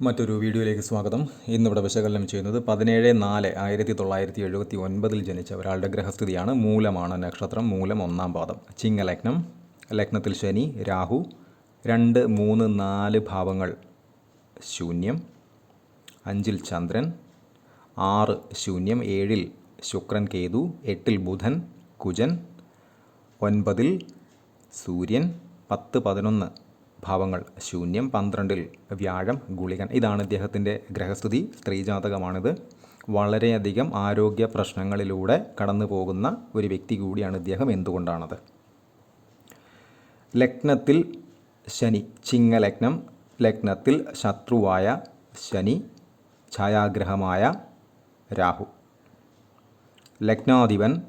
മറ്റൊരു വീഡിയോയിലേക്ക് സ്വാഗതം. ഇന്നിവിടെ വിശകലനം ചെയ്യുന്നത് പതിനേഴ് നാല് ആയിരത്തി തൊള്ളായിരത്തി എഴുപത്തി ഒൻപതിൽ ജനിച്ച ഒരാളുടെ ഗ്രഹസ്ഥിതിയാണ്. മൂലമാണ് നക്ഷത്രം മൂലം ഒന്നാം പാദം. ചിങ്ങലഗ്നം ലഗ്നത്തിൽ ശനി രാഹു രണ്ട് മൂന്ന് നാല് ഭാവങ്ങൾ ശൂന്യം അഞ്ചിൽ ചന്ദ്രൻ ആറ് ശൂന്യം ഏഴിൽ ശുക്രൻ കേതു എട്ടിൽ ബുധൻ കുജൻ ഒൻപതിൽ സൂര്യൻ പത്ത് പതിനൊന്ന് ഭാവങ്ങൾ. ശൂന്യം പന്ത്രണ്ടിൽ വ്യാഴം ഗുളികൻ. ഇതാണ് ഇദ്ദേഹത്തിന്റെ ഗ്രഹസ്ഥിതി സ്ത്രീജാതകമാണിത്. വളരെയധികം ആരോഗ്യ പ്രശ്നങ്ങളിലൂടെ കടന്നു പോകുന്ന ഒരു വ്യക്തി കൂടിയാണ് ഇദ്ദേഹം. എന്തുകൊണ്ടാണത്? ലഗ്നത്തിൽ ശനി ചിങ്ങലഗ്നം. ലഗ്നത്തിൽ ശത്രുവായ ശനി ഛായാഗ്രഹമായ രാഹു. ലഗ്നാധിപൻ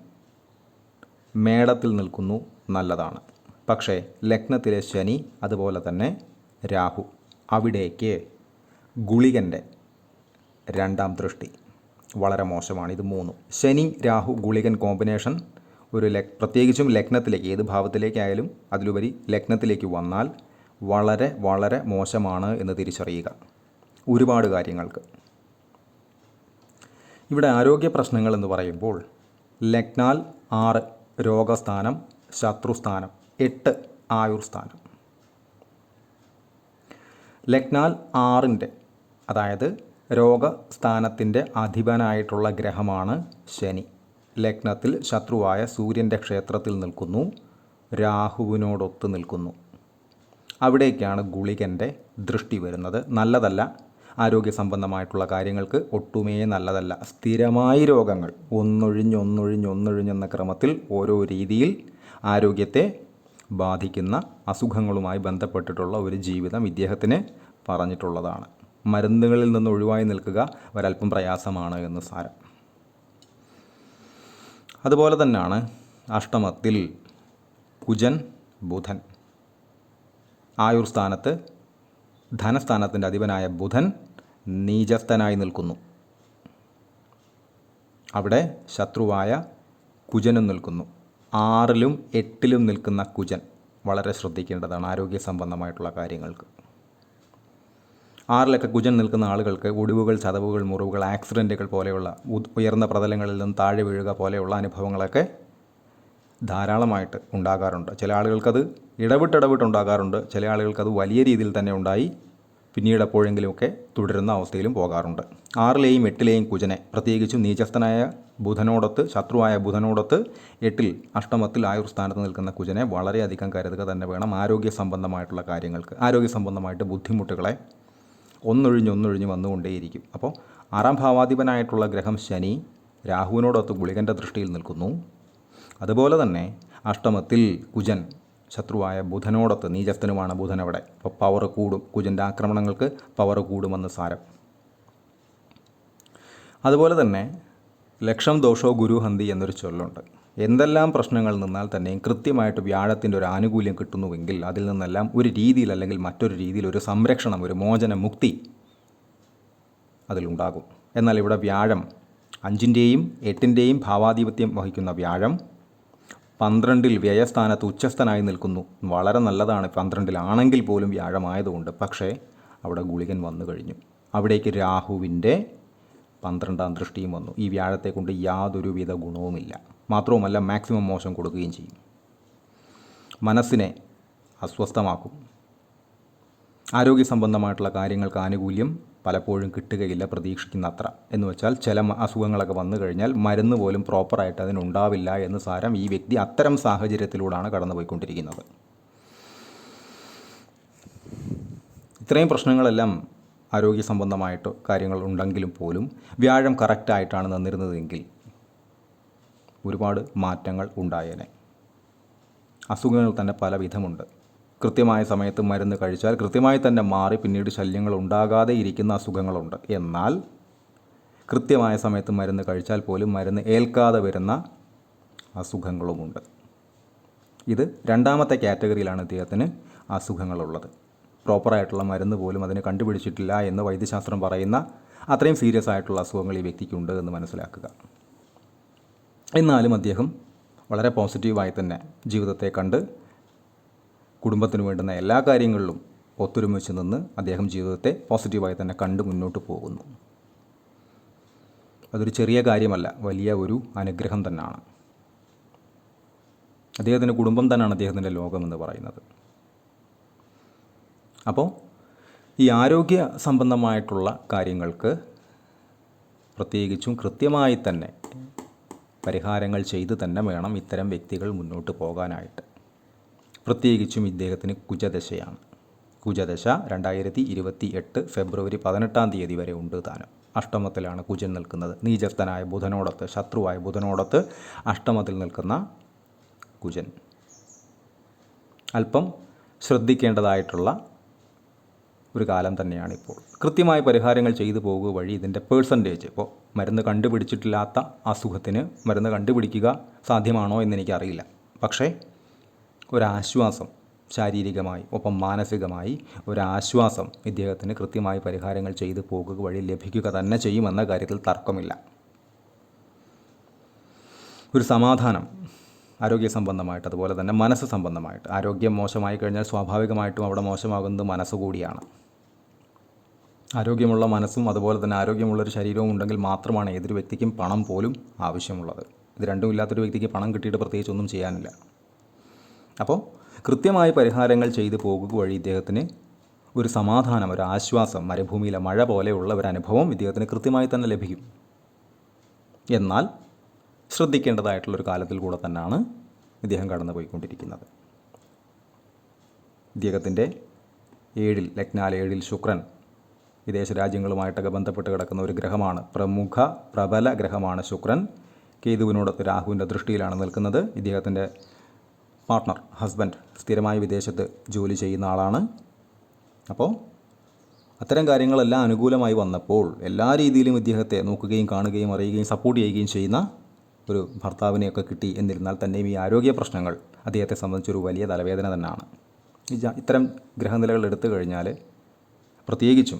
മേടത്തിൽ നിൽക്കുന്നു നല്ലതാണ്. പക്ഷേ ലഗ്നത്തിലെ ശനി അതുപോലെ തന്നെ രാഹു. അവിടേക്ക് ഗുളികന്റെ രണ്ടാം ദൃഷ്ടി. വളരെ മോശമാണ് ഇത് മൂന്നും. ശനി രാഹു ഗുളികൻ കോമ്പിനേഷൻ ഒരു ലഗ് പ്രത്യേകിച്ചും ലഗ്നത്തിലേക്ക് ഏത് ഭാവത്തിലേക്കായാലും അതിലുപരി ലഗ്നത്തിലേക്ക് വന്നാൽ വളരെ വളരെ മോശമാണ് എന്ന് തിരിച്ചറിയുക. ഒരുപാട് കാര്യങ്ങൾക്ക്. ഇവിടെ ആരോഗ്യ പ്രശ്നങ്ങൾ എന്ന് പറയുമ്പോൾ ലഗ്നാൽ ആറ് രോഗസ്ഥാനം ശത്രുസ്ഥാനം. എട്ട് ആയുർ സ്ഥാനം. ലഗ്നാൽ ആറിന്റെ അതായത് രോഗസ്ഥാനത്തിന്റെ അധിപനായിട്ടുള്ള ഗ്രഹമാണ് ശനി. ലഗ്നത്തിൽ ശത്രുവായ സൂര്യന്റെ ക്ഷേത്രത്തിൽ നിൽക്കുന്നു രാഹുവിനോടൊത്ത് നിൽക്കുന്നു. അവിടേക്കാണ് ഗുളികന്റെ ദൃഷ്ടി വരുന്നത്. നല്ലതല്ല ആരോഗ്യ സംബന്ധമായിട്ടുള്ള കാര്യങ്ങൾക്ക് ഒട്ടുമേ നല്ലതല്ല. സ്ഥിരമായി രോഗങ്ങൾ ഒന്നൊഴിഞ്ഞൊന്നൊഴിഞ്ഞൊന്നൊഴിഞ്ഞെന്ന ഒന്നൊഴിഞ്ഞ് ഒന്നൊഴിഞ്ഞെന്ന ക്രമത്തിൽ ഓരോ രീതിയിൽ ആരോഗ്യത്തെ ബാധിക്കുന്ന അസുഖങ്ങളുമായി ബന്ധപ്പെട്ടിട്ടുള്ള ഒരു ജീവിതം ഇദ്ദേഹത്തിന് പറഞ്ഞിട്ടുള്ളതാണ്. മരുന്നുകളിൽ നിന്ന് ഒഴിവായി നിൽക്കുക ഒരല്പം പ്രയാസമാണ് എന്ന് സാരം. അതുപോലെ തന്നെയാണ് അഷ്ടമത്തിൽ കുജൻ ബുധൻ. ആയുർ സ്ഥാനത്ത് ധനസ്ഥാനത്തിന്റെ അധിപനായ ബുധൻ നീചസ്ഥനായി നിൽക്കുന്നു. അവിടെ ശത്രുവായ കുജനും നിൽക്കുന്നു. ആറിലും എട്ടിലും നിൽക്കുന്ന കുജൻ വളരെ ശ്രദ്ധിക്കേണ്ടതാണ് ആരോഗ്യ സംബന്ധമായിട്ടുള്ള കാര്യങ്ങൾക്ക്. ആറിലൊക്കെ കുജൻ നിൽക്കുന്ന ആളുകൾക്ക് ഒടിവുകൾ ചതവുകൾ മുറിവുകൾ ആക്സിഡന്റുകൾ പോലെയുള്ള ഉയർന്ന പ്രതലങ്ങളിൽ നിന്ന് താഴെ വീഴുക പോലെയുള്ള അനുഭവങ്ങളൊക്കെ ധാരാളമായിട്ട് ഉണ്ടാകാറുണ്ട്. ചില ആളുകൾക്കത് ഇടവിട്ടിടവിട്ട് ഇടവിട്ട് ഉണ്ടാകാറുണ്ട് ചില ആളുകൾക്കത് വലിയ രീതിയിൽ തന്നെ ഉണ്ടായി. പിന്നീട് എപ്പോഴെങ്കിലുമൊക്കെ തുടരുന്ന അവസ്ഥയിലും പോകാറുണ്ട്. ആറിലെയും എട്ടിലെയും കുജനെ പ്രത്യേകിച്ചും നീചസ്ഥനായ ബുധനോടൊത്ത് ശത്രുവായ ബുധനോടൊത്ത് എട്ടിൽ അഷ്ടമത്തിൽ ആയുർ സ്ഥാനത്ത് നിൽക്കുന്ന കുജനെ വളരെയധികം കരുതുക തന്നെ വേണം ആരോഗ്യ സംബന്ധമായിട്ടുള്ള കാര്യങ്ങൾക്ക്. ആരോഗ്യ സംബന്ധമായിട്ട് ബുദ്ധിമുട്ടുകളെ ഒന്നൊഴിഞ്ഞ് ഒന്നൊഴിഞ്ഞ് വന്നുകൊണ്ടേയിരിക്കും. അപ്പോൾ ആറാം ഭാവാധിപനായിട്ടുള്ള ഗ്രഹം ശനി രാഹുവിനോടൊത്ത് ഗുളികന്റെ ദൃഷ്ടിയിൽ നിൽക്കുന്നു. അതുപോലെ തന്നെ അഷ്ടമത്തിൽ കുജൻ ശത്രുവായ ബുധനോടൊത്ത് നീചസ്ഥനുമാണ് ബുധൻ അവിടെ അപ്പോൾ പവർ കൂടും. കുജന്റെ ആക്രമണങ്ങൾക്ക് പവർ കൂടുമെന്ന് സാരം. അതുപോലെ തന്നെ ലക്ഷം ദോഷോ ഗുരുഹന്തി എന്നൊരു ചൊല്ലുണ്ട്. എന്തെല്ലാം പ്രശ്നങ്ങൾ നിന്നാൽ തന്നെയും കൃത്യമായിട്ട് വ്യാഴത്തിന്റെ ഒരു ആനുകൂല്യം കിട്ടുന്നുവെങ്കിൽ അതിൽ നിന്നെല്ലാം ഒരു രീതിയിൽ അല്ലെങ്കിൽ മറ്റൊരു രീതിയിൽ ഒരു സംരക്ഷണം ഒരു മോചന മുക്തി അതിലുണ്ടാകും. എന്നാൽ ഇവിടെ വ്യാഴം അഞ്ചിന്റെയും എട്ടിന്റെയും ഭാവാധിപത്യം വഹിക്കുന്ന വ്യാഴം പന്ത്രണ്ടിൽ വ്യയസ്ഥാനത്ത് ഉച്ചസ്ഥനായി നിൽക്കുന്നു. വളരെ നല്ലതാണ് പന്ത്രണ്ടിലാണെങ്കിൽ പോലും വ്യാഴമായതുകൊണ്ട്. പക്ഷേ അവിടെ ഗുളികൻ വന്നു കഴിഞ്ഞു. അവിടേക്ക് രാഹുവിന്റെ പന്ത്രണ്ടാം ദൃഷ്ടിയും വന്നു. ഈ വ്യാഴത്തെ കൊണ്ട് യാതൊരുവിധ ഗുണവുമില്ല. മാത്രവുമല്ല മാക്സിമം മോശം കൊടുക്കുകയും ചെയ്യും. മനസ്സിനെ അസ്വസ്ഥമാക്കും. ആരോഗ്യ സംബന്ധമായിട്ടുള്ള കാര്യങ്ങൾക്ക് ആനുകൂല്യം പലപ്പോഴും കിട്ടുകയില്ല പ്രതീക്ഷിക്കുന്ന അത്ര എന്ന് വെച്ചാൽ ചില അസുഖങ്ങളൊക്കെ വന്നു കഴിഞ്ഞാൽ മരുന്ന് പോലും പ്രോപ്പറായിട്ട് അതിനുണ്ടാവില്ല എന്ന് സാരം ഈ വ്യക്തി അത്തരം സാഹചര്യത്തിലൂടെയാണ് കടന്നുപോയിക്കൊണ്ടിരിക്കുന്നത്. ഇത്രയും പ്രശ്നങ്ങളെല്ലാം ആരോഗ്യ സംബന്ധമായിട്ട് കാര്യങ്ങൾ ഉണ്ടെങ്കിലും പോലും വ്യാഴം കറക്റ്റായിട്ടാണ് നിന്നിരുന്നതെങ്കിൽ ഒരുപാട് മാറ്റങ്ങൾ ഉണ്ടായേനെ. അസുഖങ്ങൾ തന്നെ പല വിധമുണ്ട് കൃത്യമായ സമയത്ത് മരുന്ന് കഴിച്ചാൽ കൃത്യമായി തന്നെ മാറി പിന്നീട് ശല്യങ്ങൾ ഉണ്ടാകാതെ ഇരിക്കുന്ന അസുഖങ്ങളുണ്ട്. എന്നാൽ കൃത്യമായ സമയത്ത് മരുന്ന് കഴിച്ചാൽ പോലും മരുന്ന് ഏൽക്കാതെ വരുന്ന അസുഖങ്ങളുമുണ്ട്. ഇത് രണ്ടാമത്തെ കാറ്റഗറിയിലാണ് ഇദ്ദേഹത്തിന് അസുഖങ്ങളുള്ളത്. പ്രോപ്പറായിട്ടുള്ള മരുന്ന് പോലും അതിന് കണ്ടുപിടിച്ചിട്ടില്ല എന്ന് വൈദ്യശാസ്ത്രം പറയുന്ന അത്രയും സീരിയസ് ആയിട്ടുള്ള അസുഖങ്ങൾ ഈ വ്യക്തിക്കുണ്ട് എന്ന് മനസ്സിലാക്കുക. എന്നാലും അദ്ദേഹം വളരെ പോസിറ്റീവായി തന്നെ ജീവിതത്തെ കണ്ട് കുടുംബത്തിന് വേണ്ടുന്ന എല്ലാ കാര്യങ്ങളിലും ഒത്തൊരുമിച്ച് നിന്ന് അദ്ദേഹം ജീവിതത്തെ പോസിറ്റീവായി തന്നെ കണ്ട് മുന്നോട്ട് പോകുന്നു. അതൊരു ചെറിയ കാര്യമല്ല വലിയ ഒരു അനുഗ്രഹം തന്നെയാണ് അദ്ദേഹത്തിന്റെ കുടുംബം തന്നെയാണ് അദ്ദേഹത്തിന്റെ ലോകമെന്ന് പറയുന്നത്. അപ്പോൾ ഈ ആരോഗ്യ സംബന്ധമായിട്ടുള്ള കാര്യങ്ങൾക്ക് പ്രത്യേകിച്ചും കൃത്യമായി തന്നെ പരിഹാരങ്ങൾ ചെയ്തു തന്നെ വേണം ഇത്തരം വ്യക്തികൾ മുന്നോട്ട് പോകാനായിട്ട്. പ്രത്യേകിച്ചും ഇദ്ദേഹത്തിന് കുജദശയാണ്. കുജദശ രണ്ടായിരത്തി ഇരുപത്തി എട്ട് ഫെബ്രുവരി പതിനെട്ടാം തീയതി വരെ ഉണ്ട് താനും. അഷ്ടമത്തിലാണ് കുജൻ നിൽക്കുന്നത്. നീചസ്ഥനായ ബുധനോടത്ത് ശത്രുവായ ബുധനോടത്ത് അഷ്ടമത്തിൽ നിൽക്കുന്ന കുജൻ. അല്പം ശ്രദ്ധിക്കേണ്ടതായിട്ടുള്ള ഒരു കാലം തന്നെയാണ് ഇപ്പോൾ. കൃത്യമായ പരിഹാരങ്ങൾ ചെയ്തു പോകുക വഴി ഇതിന്റെ പേഴ്സന്റേജ് ഇപ്പോൾ മരുന്ന് കണ്ടുപിടിച്ചിട്ടില്ലാത്ത അസുഖത്തിന് മരുന്ന് കണ്ടുപിടിക്കുക സാധ്യമാണോ എന്ന് എനിക്കറിയില്ല. പക്ഷേ ഒരാശ്വാസം ശാരീരികമായി ഒപ്പം മാനസികമായി ഒരാശ്വാസം ഇദ്ദേഹത്തിന് കൃത്യമായി പരിഹാരങ്ങൾ ചെയ്തു പോകുക വഴി ലഭിക്കുക തന്നെ ചെയ്യുമെന്ന കാര്യത്തിൽ തർക്കമില്ല. ഒരു സമാധാനം ആരോഗ്യ സംബന്ധമായിട്ട് അതുപോലെ തന്നെ മനസ്സ് സംബന്ധമായിട്ട് ആരോഗ്യം മോശമായി കഴിഞ്ഞാൽ സ്വാഭാവികമായിട്ടും അവിടെ മോശമാകുന്നത് മനസ്സ് കൂടിയാണ്. ആരോഗ്യമുള്ള മനസ്സും അതുപോലെ തന്നെ ആരോഗ്യമുള്ളൊരു ശരീരവും ഉണ്ടെങ്കിൽ മാത്രമാണ് ഏതൊരു വ്യക്തിക്കും പണം പോലും ആവശ്യമുള്ളത്. ഇത് രണ്ടും ഇല്ലാത്തൊരു വ്യക്തിക്ക് പണം കിട്ടിയിട്ട് പ്രത്യേകിച്ച് ഒന്നും ചെയ്യാനില്ല. അപ്പോൾ കൃത്യമായ പരിഹാരങ്ങൾ ചെയ്തു പോകുക വഴി ഇദ്ദേഹത്തിന് ഒരു സമാധാനം ഒരു ആശ്വാസം മരുഭൂമിയിലെ മഴ പോലെയുള്ള ഒരു അനുഭവം ഇദ്ദേഹത്തിന് കൃത്യമായി തന്നെ ലഭിക്കും. എന്നാൽ ശ്രദ്ധിക്കേണ്ടതായിട്ടുള്ളൊരു കാലത്തിൽ കൂടെ തന്നെയാണ് ഇദ്ദേഹം കടന്നു പോയിക്കൊണ്ടിരിക്കുന്നത്. ഇദ്ദേഹത്തിന്റെ ഏഴിൽ ലഗ്നാൽ ഏഴിൽ ശുക്രൻ വിദേശ രാജ്യങ്ങളുമായിട്ടൊക്കെ ബന്ധപ്പെട്ട് കിടക്കുന്ന ഒരു ഗ്രഹമാണ്. പ്രമുഖ പ്രബല ഗ്രഹമാണ് ശുക്രൻ. കേതുവിനോടൊത്ത് രാഹുവിന്റെ ദൃഷ്ടിയിലാണ് നിൽക്കുന്നത്. ഇദ്ദേഹത്തിന്റെ പാർട്ട്ണർ ഹസ്ബൻഡ് സ്ഥിരമായി വിദേശത്ത് ജോലി ചെയ്യുന്ന ആളാണ്. അപ്പോൾ അത്തരം കാര്യങ്ങളെല്ലാം അനുകൂലമായി വന്നപ്പോൾ എല്ലാ രീതിയിലും ഇദ്ദേഹത്തെ നോക്കുകയും കാണുകയും അറിയുകയും സപ്പോർട്ട് ചെയ്യുകയും ചെയ്യുന്ന ഒരു ഭർത്താവിനെയൊക്കെ കിട്ടി എന്നിരുന്നാൽ തന്നെയും ഈ ആരോഗ്യ പ്രശ്നങ്ങൾ അദ്ദേഹത്തെ സംബന്ധിച്ചൊരു വലിയ തലവേദന തന്നെയാണ്. ഇത്തരം ഗ്രഹനിലകൾ എടുത്തു കഴിഞ്ഞാൽ പ്രത്യേകിച്ചും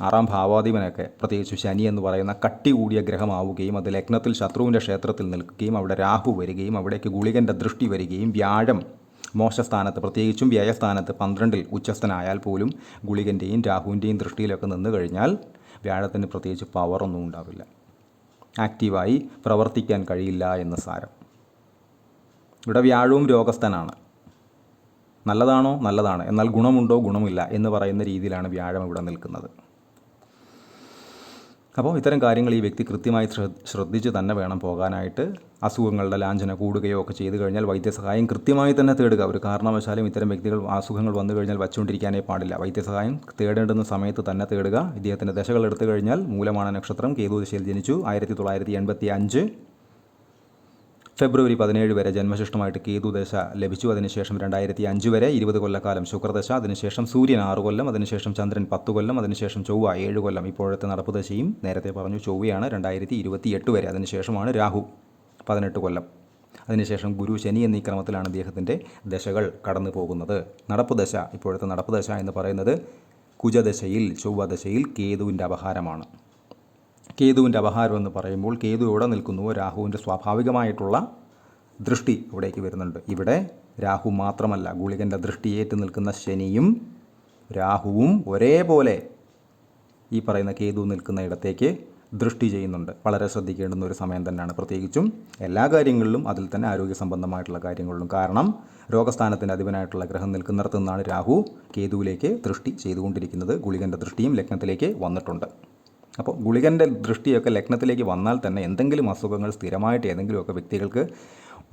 ആറാം ഭാവാധിപനൊക്കെ പ്രത്യേകിച്ച് ശനി എന്ന് പറയുന്ന കട്ടി കൂടിയ ഗ്രഹമാവുകയും അത് ലഗ്നത്തിൽ ശത്രുവിന്റെ ക്ഷേത്രത്തിൽ നിൽക്കുകയും അവിടെ രാഹു വരികയും അവിടേക്ക് ഗുളികന്റെ ദൃഷ്ടി വരികയും വ്യാഴം മോശസ്ഥാനത്ത് പ്രത്യേകിച്ചും വ്യയസ്ഥാനത്ത് പന്ത്രണ്ടിൽ ഉച്ചസ്ഥനായാൽ പോലും ഗുളികന്റെയും രാഹുവിന്റെയും ദൃഷ്ടിയിലൊക്കെ നിന്ന് കഴിഞ്ഞാൽ വ്യാഴത്തിന് പ്രത്യേകിച്ച് പവറൊന്നും ഉണ്ടാവില്ല. ആക്റ്റീവായി പ്രവർത്തിക്കാൻ കഴിയില്ല എന്ന് സാരം. ഇവിടെ വ്യാഴവും രോഗസ്ഥനാണ്. നല്ലതാണോ? നല്ലതാണ്. എന്നാൽ ഗുണമുണ്ടോ? ഗുണമില്ല എന്ന് പറയുന്ന രീതിയിലാണ് വ്യാഴം ഇവിടെ നിൽക്കുന്നത്. അപ്പോൾ ഇത്തരം കാര്യങ്ങൾ ഈ വ്യക്തി കൃത്യമായി ശ്ര- ശ്രദ്ധിച്ച് തന്നെ വേണം പോകാനായിട്ട്. അസുഖങ്ങളുടെ ലാഞ്ചന കൂടുകയോ ഒക്കെ ചെയ്തു കഴിഞ്ഞാൽ വൈദ്യസഹായം കൃത്യമായി തന്നെ തേടുക. ഒരു കാരണവശാലും ഇത്തരം വ്യക്തികൾ അസുഖങ്ങൾ വന്നു കഴിഞ്ഞാൽ വച്ചുകൊണ്ടിരിക്കാനേ പാടില്ല. വൈദ്യസഹായം തേടേണ്ടുന്ന സമയത്ത് തന്നെ തേടുക. ഇദ്ദേഹത്തിന്റെ ദശകൾ എടുത്തു കഴിഞ്ഞാൽ മൂലമാണ് നക്ഷത്രം. കേതു ദശയിൽ ജനിച്ചു. ആയിരത്തി തൊള്ളായിരത്തി എൺപത്തി അഞ്ച് ഫെബ്രുവരി പതിനേഴ് വരെ ജന്മശിഷ്ടമായിട്ട് കേതുദശ ലഭിച്ചു. അതിനുശേഷം രണ്ടായിരത്തി അഞ്ച് വരെ ഇരുപത് കൊല്ലക്കാലം ശുക്രദശ അതിനുശേഷം സൂര്യൻ ആറ് കൊല്ലം അതിനുശേഷം ചന്ദ്രൻ പത്ത് കൊല്ലം അതിനുശേഷം ചൊവ്വ ഏഴ് കൊല്ലം. ഇപ്പോഴത്തെ നടപ്പ് ദശയും നേരത്തെ പറഞ്ഞു ചൊവ്വയാണ് രണ്ടായിരത്തി ഇരുപത്തി എട്ട് വരെ. അതിനുശേഷമാണ് രാഹു പതിനെട്ട് കൊല്ലം. അതിനുശേഷം ഗുരു ശനി എന്നീ ക്രമത്തിലാണ് അദ്ദേഹത്തിന്റെ ദശകൾ കടന്നു പോകുന്നത്. നടപ്പ് ദശ ഇപ്പോഴത്തെ നടപ്പ് ദശ എന്ന് പറയുന്നത് കുജദശയിൽ ചൊവ്വദശയിൽ കേതുവിന്റെ അപഹാരമാണ്. കേതുവിന്റെ അപഹാരം എന്ന് പറയുമ്പോൾ കേതു എവിടെ നിൽക്കുന്നുവോ രാഹുവിന്റെ സ്വാഭാവികമായിട്ടുള്ള ദൃഷ്ടി ഇവിടേക്ക് വരുന്നുണ്ട്. ഇവിടെ രാഹു മാത്രമല്ല ഗുളികന്റെ ദൃഷ്ടിയേറ്റ് നിൽക്കുന്ന ശനിയും രാഹുവും ഒരേപോലെ ഈ പറയുന്ന കേതു നിൽക്കുന്ന ഇടത്തേക്ക് ദൃഷ്ടി ചെയ്യുന്നുണ്ട്. വളരെ ശ്രദ്ധിക്കേണ്ടുന്ന ഒരു സമയം തന്നെയാണ്. പ്രത്യേകിച്ചും എല്ലാ കാര്യങ്ങളിലും അതിൽ തന്നെ ആരോഗ്യ സംബന്ധമായിട്ടുള്ള കാര്യങ്ങളിലും. കാരണം രോഗസ്ഥാനത്തിന്റെ അധിപനായിട്ടുള്ള ഗ്രഹം നിൽക്കുന്നിടത്തു നിന്നാണ് രാഹു കേതുവിലേക്ക് ദൃഷ്ടി ചെയ്തുകൊണ്ടിരിക്കുന്നത്. ഗുളികന്റെ ദൃഷ്ടിയും ലഗ്നത്തിലേക്ക് വന്നിട്ടുണ്ട്. അപ്പോൾ ഗുളികന്റെ ദൃഷ്ടിയൊക്കെ ലഗ്നത്തിലേക്ക് വന്നാൽ തന്നെ എന്തെങ്കിലും അസുഖങ്ങൾ സ്ഥിരമായിട്ട് ഏതെങ്കിലുമൊക്കെ വ്യക്തികൾക്ക്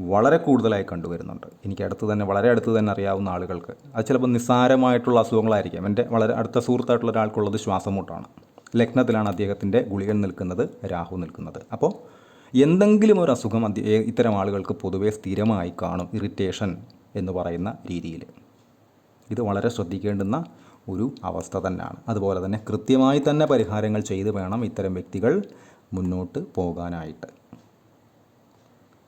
വളരെ കൂടുതലായി കണ്ടുവരുന്നുണ്ട്. എനിക്ക് അടുത്ത് തന്നെ വളരെ അടുത്ത് തന്നെ അറിയാവുന്ന ആളുകൾക്ക്. അത് ചിലപ്പോൾ നിസ്സാരമായിട്ടുള്ള അസുഖങ്ങളായിരിക്കാം. എന്റെ വളരെ അടുത്ത സുഹൃത്തായിട്ടുള്ള ഒരാൾക്കുള്ളത് ശ്വാസമുട്ടാണ്. ലഗ്നത്തിലാണ് അദ്ദേഹത്തിന്റെ ഗുളികൻ നിൽക്കുന്നത് രാഹു നിൽക്കുന്നത്. അപ്പോൾ എന്തെങ്കിലും ഒരു അസുഖം ഇത്തരം ആളുകൾക്ക് പൊതുവേ സ്ഥിരമായി കാണും ഇറിറ്റേഷൻ എന്ന് പറയുന്ന രീതിയിൽ. ഇത് വളരെ ശ്രദ്ധിക്കേണ്ടുന്ന ഒരു അവസ്ഥ തന്നെയാണ്. അതുപോലെ തന്നെ കൃത്യമായി തന്നെ പരിഹാരങ്ങൾ ചെയ്ത് വേണം ഇത്തരം വ്യക്തികൾ മുന്നോട്ട് പോകാനായിട്ട്.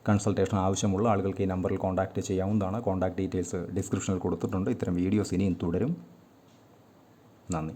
കൺസൾട്ടേഷൻ ആവശ്യമുള്ള ആളുകൾക്ക് ഈ നമ്പറിൽ കോൺടാക്റ്റ് ചെയ്യാവുന്നതാണ്. കോൺടാക്ട് ഡീറ്റെയിൽസ് ഡിസ്ക്രിപ്ഷനിൽ കൊടുത്തിട്ടുണ്ട്. ഇത്തരം വീഡിയോസ് ഇനിയും തുടരും. നന്ദി.